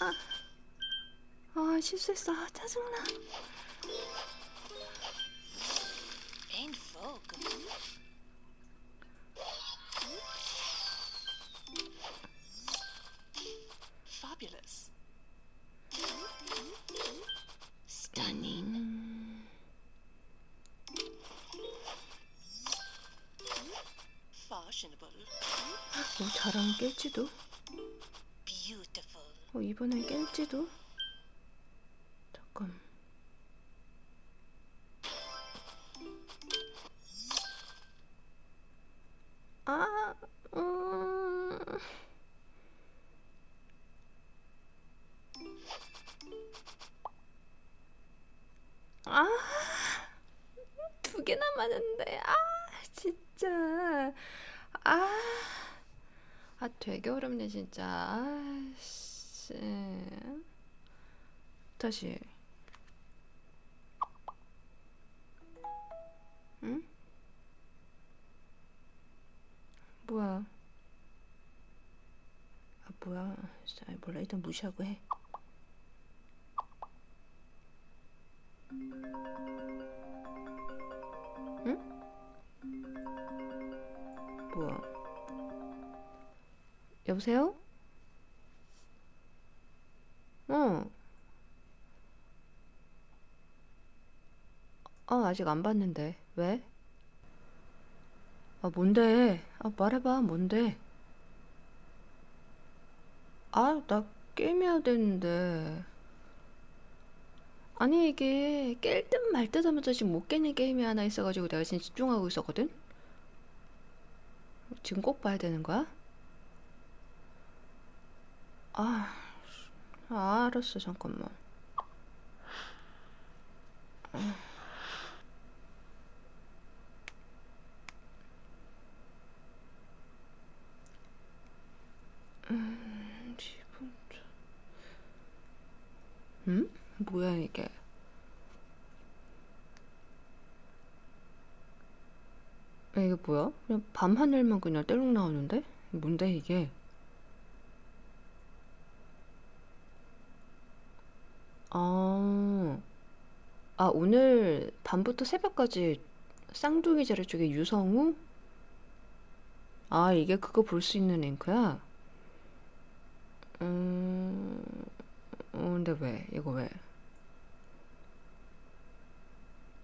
아, 아, 아 실수했어. 아, 짜증나. 되게 어렵네, 진짜. 아, 씨. 다시. 응? 뭐야? 아, 뭐야? 진짜 몰라. 일단 무시하고 해. 여보세요? 어. 아, 아직 안 봤는데. 왜? 아, 뭔데? 아, 말해봐. 뭔데? 아, 나 게임해야 되는데. 아니, 이게 깰 듯 말 듯 하면서 지금 못 깨는 게임이 하나 있어가지고 내가 지금 집중하고 있었거든? 지금 꼭 봐야 되는 거야? 아, 아, 알았어. 잠깐만. 음, 지분 전- 응? 뭐야 이게? 야, 이게 뭐야? 그냥 밤 하늘만 그냥 떼룩 나오는데? 뭔데 이게? 아, 아 오늘 밤부터 새벽까지 쌍둥이 자리 쪽에 유성우? 아 이게 그거 볼 수 있는 링크야? 음, 어, 근데 왜? 이거 왜?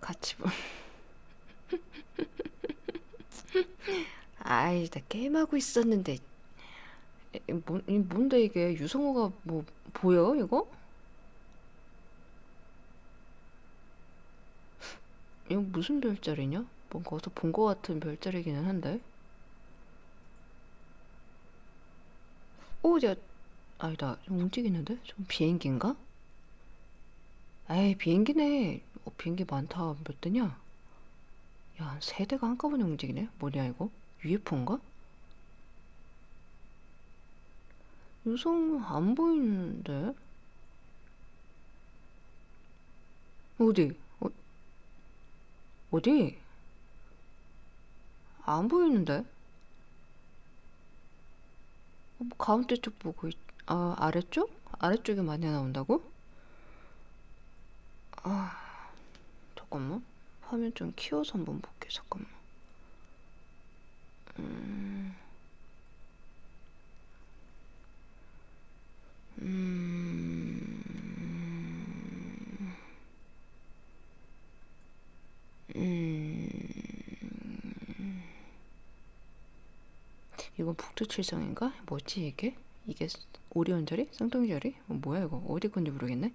같이 보. 아이, 나 게임하고 있었는데. 이 뭔데 이게? 유성우가 뭐, 보여, 이거? 이거 무슨 별자리냐? 뭔가 어디서 본거 같은 별자리기는 한데. 오, 야, 아니다. 좀 움직이는데? 좀 비행기인가? 에이, 비행기네. 어, 비행기 많다. 몇 대냐? 야, 한세 대가 한꺼번에 움직이네? 뭐냐, 이거? UFO인가? 유성 안 보이는데? 어디? 어, 어디? 안 보이는데? 어, 뭐 가운데 쪽 보고 있... 아, 아래쪽? 아래쪽에 많이 나온다고? 아, 잠깐만. 화면 좀 키워서 한번 볼게. 잠깐만. 음, 음, 이건 북두칠성인가? 뭐지 이게? 이게 오리온 자리? 쌍둥이 자리? 어, 뭐야 이거? 어디 건지 모르겠네.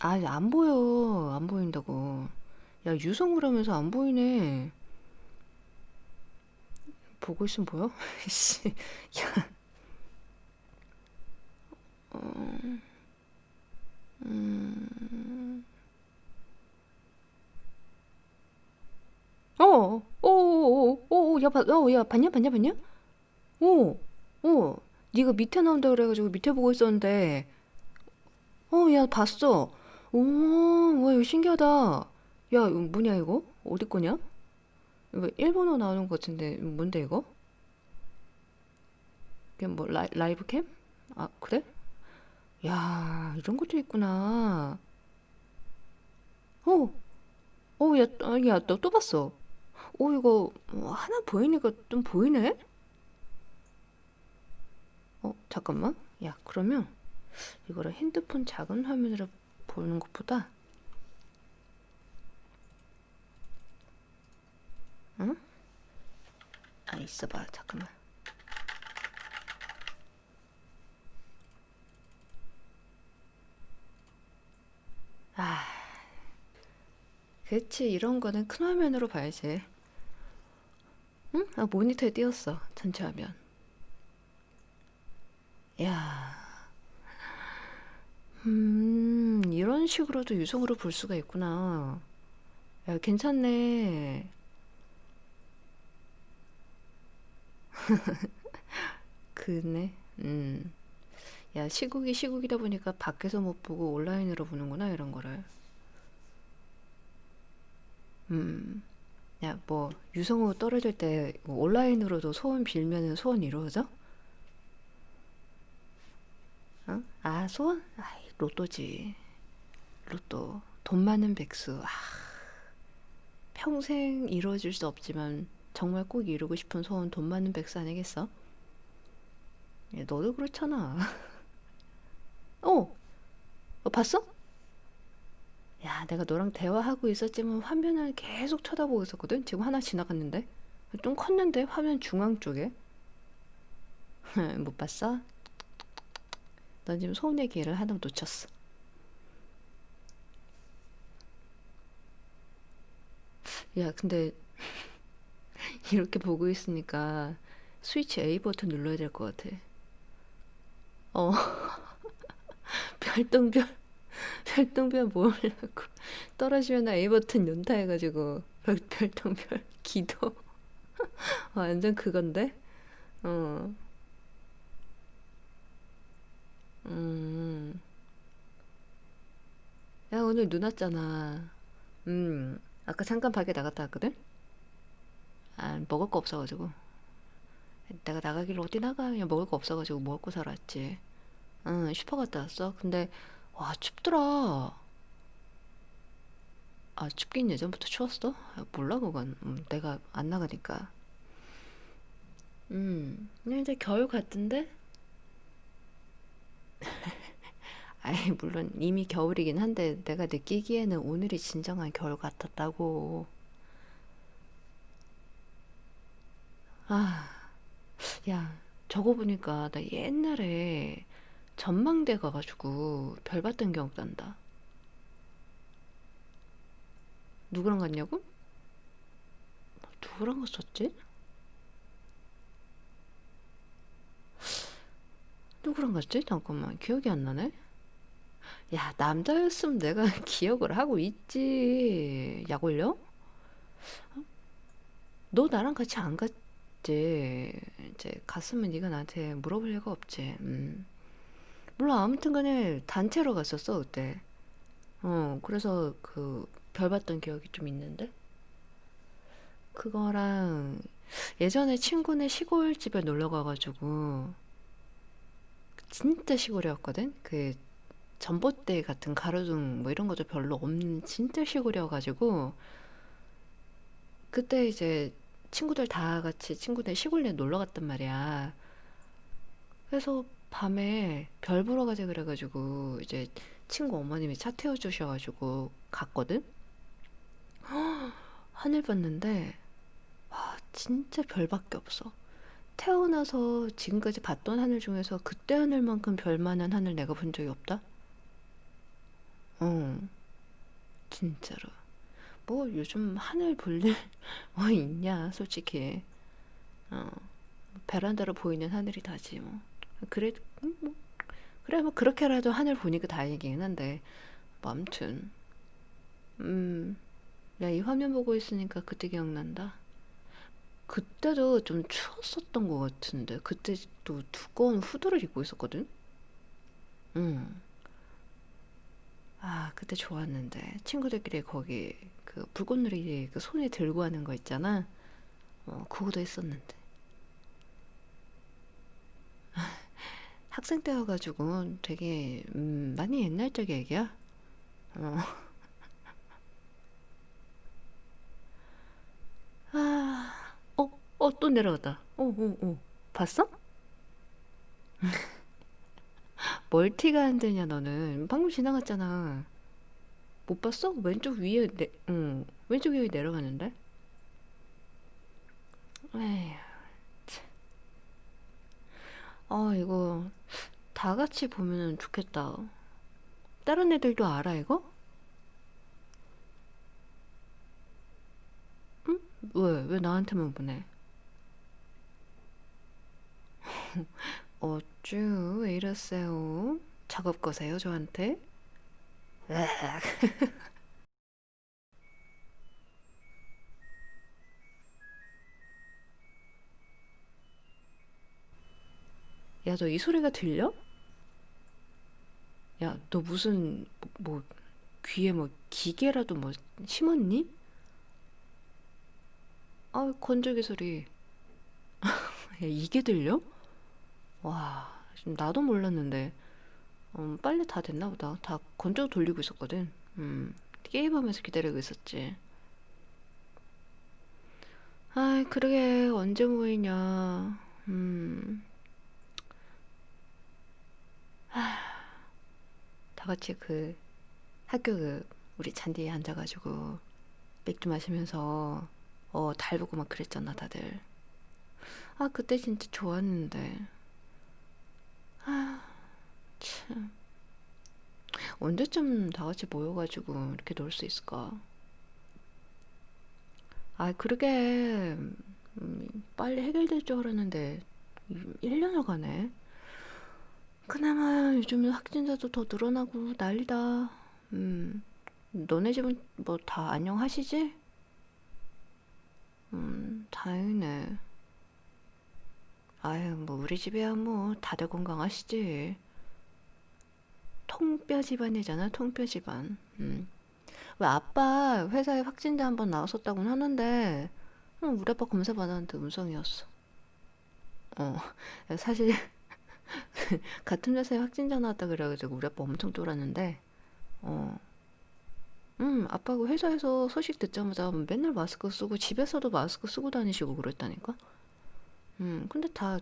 아, 안 보여. 안 보인다고. 야, 유성우라면서 안 보이네. 보고 있으면 보여? 씨. 야. 어. 음. 어. 어. 야, 봐, 어, 야, 봤냐, 봤냐, 봤냐? 오, 오, 네가 밑에 나온다 그래가지고 밑에 보고 있었는데, 어, 야, 봤어. 오, 와, 이거 신기하다. 야, 이거 뭐냐, 이거? 어디 거냐? 이거 일본어 나오는 것 같은데, 뭔데, 이거? 이게 뭐, 라이, 라이브 캠? 아, 그래? 야, 이런 것도 있구나. 오, 오, 야, 아, 야, 너 또 봤어. 오, 이거, 어, 하나 보이니까 좀 보이네? 어, 잠깐만. 야, 그러면 이거를 핸드폰 작은 화면으로 보는 것보다, 응? 아, 있어봐. 잠깐만. 아, 그치. 이런 거는 큰 화면으로 봐야지. 응? 아, 모니터에 띄었어. 전체 화면. 야, 음, 이런 식으로도 유성으로 볼 수가 있구나. 야, 괜찮네. 그네. 음. 야, 시국이 시국이다 보니까 밖에서 못 보고 온라인으로 보는구나, 이런 거를. 음. 야, 뭐, 유성우 떨어질 때뭐 온라인으로도 소원 빌면은 소원 이루어져? 어? 아, 소원? 아이, 로또지. 로또. 돈 많은 백수. 아, 평생 이루어질 수 없지만 정말 꼭 이루고 싶은 소원 돈 많은 백수 아니겠어? 야, 너도 그렇잖아. 어, 어, 봤어? 야, 내가 너랑 대화하고 있었지만 화면을 계속 쳐다보고 있었거든? 지금 하나 지나갔는데? 좀 컸는데? 화면 중앙 쪽에? 못 봤어? 넌 지금 소원의 기회를 하나 놓쳤어. 야, 근데 이렇게 보고 있으니까 스위치 A 버튼 눌러야 될 것 같아. 어, 별똥별, 별똥별 모으려고 떨어지면 A 버튼 연타 해가지고 별, 별똥별 기도. 완전 그건데? 어, 음. 야, 오늘 눈 왔잖아. 음, 아까 잠깐 밖에 나갔다 왔거든? 아, 먹을 거 없어가지고. 내가 나가길래 어디 나가? 그냥 먹을 거 없어가지고 먹고 살았지. 응, 슈퍼 갔다 왔어. 근데, 와, 춥더라. 아, 춥긴 예전부터 추웠어? 아, 몰라, 그건. 음, 내가 안 나가니까. 음, 이제 겨울 같은데? 아이, 물론 이미 겨울이긴 한데 내가 느끼기에는 오늘이 진정한 겨울 같았다고. 아, 야, 저거 보니까 나 옛날에 전망대 가가지고 별 봤던 기억 난다. 누구랑 갔냐고? 누구랑 갔었지? 누구랑 갔지? 잠깐만, 기억이 안 나네. 야, 남자였으면 내가 기억을 하고 있지. 약 올려? 너 나랑 같이 안 갔지? 이제 갔으면 네가 나한테 물어볼 리가 없지. 음. 몰라, 아무튼 간에 단체로 갔었어, 그때. 어, 그래서 그 별 봤던 기억이 좀 있는데? 그거랑 예전에 친구네 시골 집에 놀러 가가지고 진짜 시골이었거든? 그 전봇대 같은 가로등 뭐 이런 것도 별로 없는 진짜 시골이어가지고 그때 이제 친구들 다 같이 친구네 시골에 놀러 갔단 말이야. 그래서 밤에 별 보러 가자 그래가지고 이제 친구 어머님이 차 태워주셔가지고 갔거든? 하늘 봤는데 와 진짜 별밖에 없어. 태어나서 지금까지 봤던 하늘 중에서 그때 하늘만큼 별 많은 하늘 내가 본 적이 없다? 어, 진짜로. 뭐 요즘 하늘 볼일 뭐 있냐, 솔직히. 어, 베란다로 보이는 하늘이 다지 뭐. 그래, 음, 뭐, 그래 뭐 그렇게라도 하늘 보니까 다행이긴 한데, 뭐 아무튼, 음, 야, 이 화면 보고 있으니까 그때 기억난다. 그때도 좀 추웠었던 것 같은데 그때 또 두꺼운 후드를 입고 있었거든. 응. 아, 그때 좋았는데 친구들끼리 거기 그 불꽃놀이 그 손에 들고 하는 거 있잖아. 어, 그거도 했었는데. 학생 때여가지고 되게 음, 많이 옛날적 얘기야. 어. 아, 어, 어, 또 내려갔다. 어, 어, 어. 봤어? 멀티가 안 되냐, 너는. 방금 지나갔잖아. 못 봤어? 왼쪽 위에, 내, 응, 왼쪽 위에 내려가는데? 에휴, 참. 아, 이거 다 같이 보면 좋겠다. 다른 애들도 알아, 이거? 응? 왜, 왜 나한테만 보내? 어쭈, 왜 이러세요? 작업 거세요, 저한테? 야, 너 이 소리가 들려? 야, 너 무슨, 뭐, 귀에 뭐, 기계라도 뭐, 심었니? 아, 건조기 소리. 야, 이게 들려? 와, 지금 나도 몰랐는데, 음, 빨리 다 됐나 보다. 다 건조 돌리고 있었거든. 음, 게임하면서 기다리고 있었지. 아이, 그러게, 언제 모이냐. 음, 다 같이 그 학교 그 우리 잔디에 앉아가지고 맥주 마시면서 어, 달 보고 막 그랬잖아, 다들. 아, 그때 진짜 좋았는데. 아, 참. 언제쯤 다 같이 모여가지고 이렇게 놀 수 있을까? 아, 그러게. 음, 빨리 해결될 줄 알았는데, 1년을 가네. 그나마 요즘은 확진자도 더 늘어나고 난리다. 음, 너네 집은 뭐 다 안녕하시지? 음, 다행이네. 아유, 뭐 우리 집이야 뭐 다들 건강하시지. 통뼈 집안이잖아, 통뼈 집안. 음. 왜 아빠 회사에 확진자 한 번 나왔었다고는 하는데, 음, 우리 아빠 검사 받았는데 음성이었어. 어, 사실 같은 회사에 확진자 나왔다 그래가지고 우리 아빠 엄청 쫄았는데, 어, 음, 아빠가 회사에서 소식 듣자마자 맨날 마스크 쓰고 집에서도 마스크 쓰고 다니시고 그랬다니까? 음, 근데 다,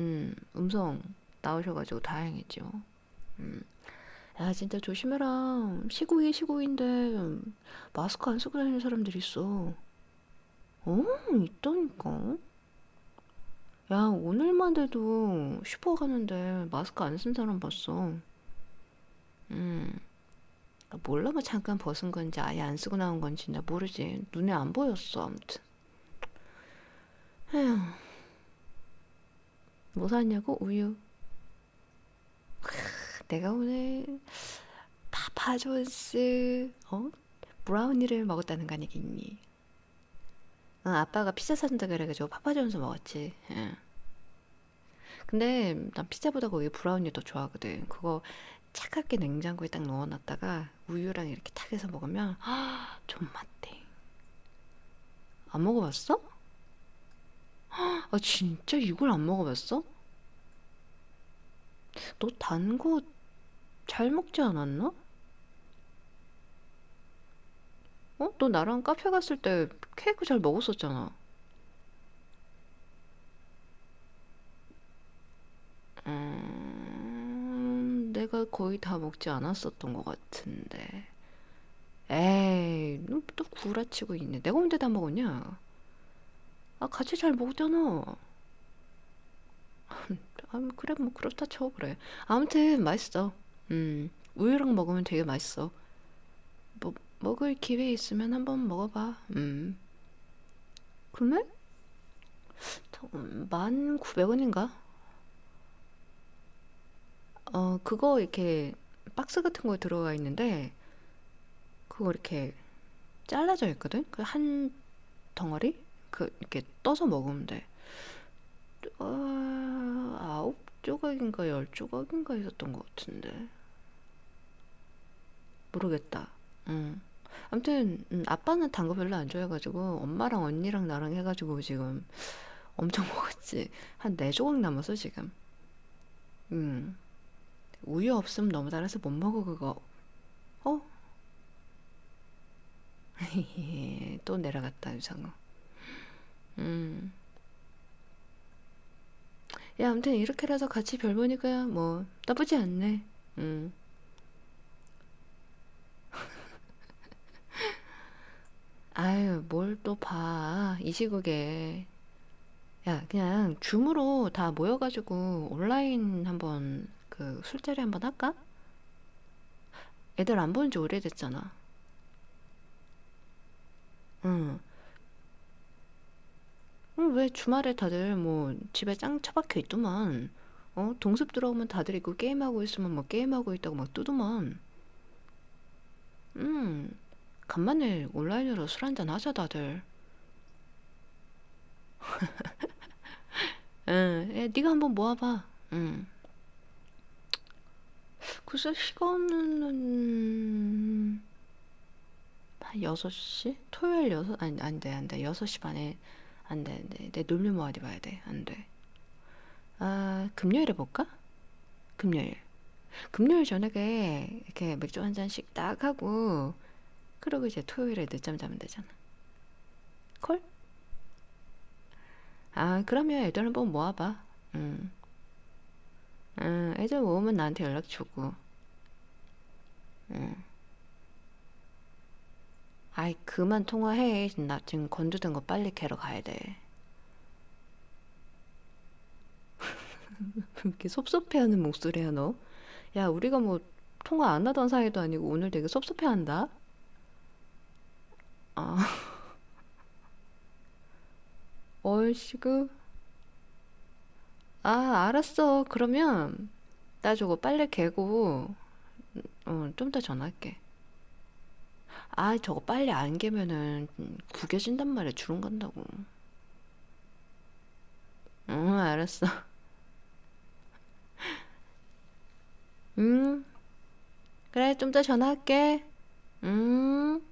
음, 음성 나오셔가지고 다행이죠. 음, 야, 진짜 조심해라. 시국이 시국인데 마스크 안 쓰고 다니는 사람들이 있어. 어, 있다니까. 야, 오늘만 해도 슈퍼 가는데 마스크 안 쓴 사람 봤어. 음, 몰라, 뭐 잠깐 벗은 건지 아예 안 쓰고 나온 건지 나 모르지. 눈에 안 보였어, 아무튼. 에휴, 뭐 샀냐고? 우유. 내가 오늘 파파존스, 어? 브라우니를 먹었다는 거 아니겠니? 어, 아빠가 피자 사준다 그래가지고 파파존스 먹었지. 응. 근데 난 피자보다 거기 브라우니 더 좋아하거든. 그거 차갑게 냉장고에 딱 넣어놨다가 우유랑 이렇게 탁 해서 먹으면 아, 좀 맛대. 안 먹어봤어? 아, 진짜 이걸 안 먹어봤어? 너 단 거 잘 먹지 않았나? 어? 너 나랑 카페 갔을 때 케이크 잘 먹었었잖아. 음, 내가 거의 다 먹지 않았었던 것 같은데. 에이, 너또 구라치고 있네. 내가 언제 다 먹었냐? 아, 같이 잘 먹잖아. 아, 뭐 그래, 뭐, 그렇다 쳐, 그래. 아무튼, 맛있어. 음, 우유랑 먹으면 되게 맛있어. 뭐, 먹을 기회 있으면 한번 먹어봐. 음. 금액? 1,900원인가? 어, 그거 이렇게 박스 같은 거에 들어가 있는데, 그거 이렇게 잘라져 있거든? 그 한 덩어리? 그 이렇게 떠서 먹으면 돼. 어, 아홉 조각인가 열 조각인가 있었던 것 같은데 모르겠다. 응. 아무튼 음, 아빠는 단 거 별로 안 좋아해가지고 엄마랑 언니랑 나랑 해가지고 지금 엄청 먹었지. 한 네 조각 남았어 지금. 음. 우유 없으면 너무 달아서 못 먹어 그거. 어? 또 내려갔다 유상어. 음. 야, 아무튼 이렇게라도 같이 별 보니까 뭐 나쁘지 않네. 음. 아유, 뭘 또 봐. 이 시국에. 야, 그냥 줌으로 다 모여가지고 온라인 한번 그 술자리 한번 할까? 애들 안 본 지 오래됐잖아. 응. 응, 왜 주말에 다들 뭐 집에 짱 처박혀 있더만. 어, 동습 들어오면 다들 있고 게임하고 있으면 뭐 게임하고 있다고 막 뜨더만. 음, 간만에 온라인으로 술 한잔 하자 다들. 응, 야, 네가 한번 모아봐. 응. 글쎄 시간은 한 6시? 토요일 6, 아니, 안 돼, 안 돼. 6시 반에 안 돼, 안 돼. 내 놀면 뭐 어디 봐야 돼. 안 돼. 아, 금요일에 볼까? 금요일. 금요일 저녁에 이렇게 맥주 한 잔씩 딱 하고, 그리고 이제 토요일에 늦잠 자면 되잖아. 콜? 아, 그러면 애들 한번 모아봐. 응. 응, 애들 모으면 나한테 연락 주고. 응. 아이, 그만 통화해. 나 지금 건조된 거 빨리 캐러 가야 돼. 이렇게 섭섭해하는 목소리야, 너? 야, 우리가 뭐 통화 안 하던 사이도 아니고 오늘 되게 섭섭해한다? 아, 얼씨구. 아, 알았어. 그러면 나 저거 빨래 개고, 어, 좀 이따 전화할게. 아, 저거 빨리 안 개면은 음, 구겨진단 말이야. 주름 간다고. 응, 알았어. 음, 그래, 좀 이따 전화할게. 음.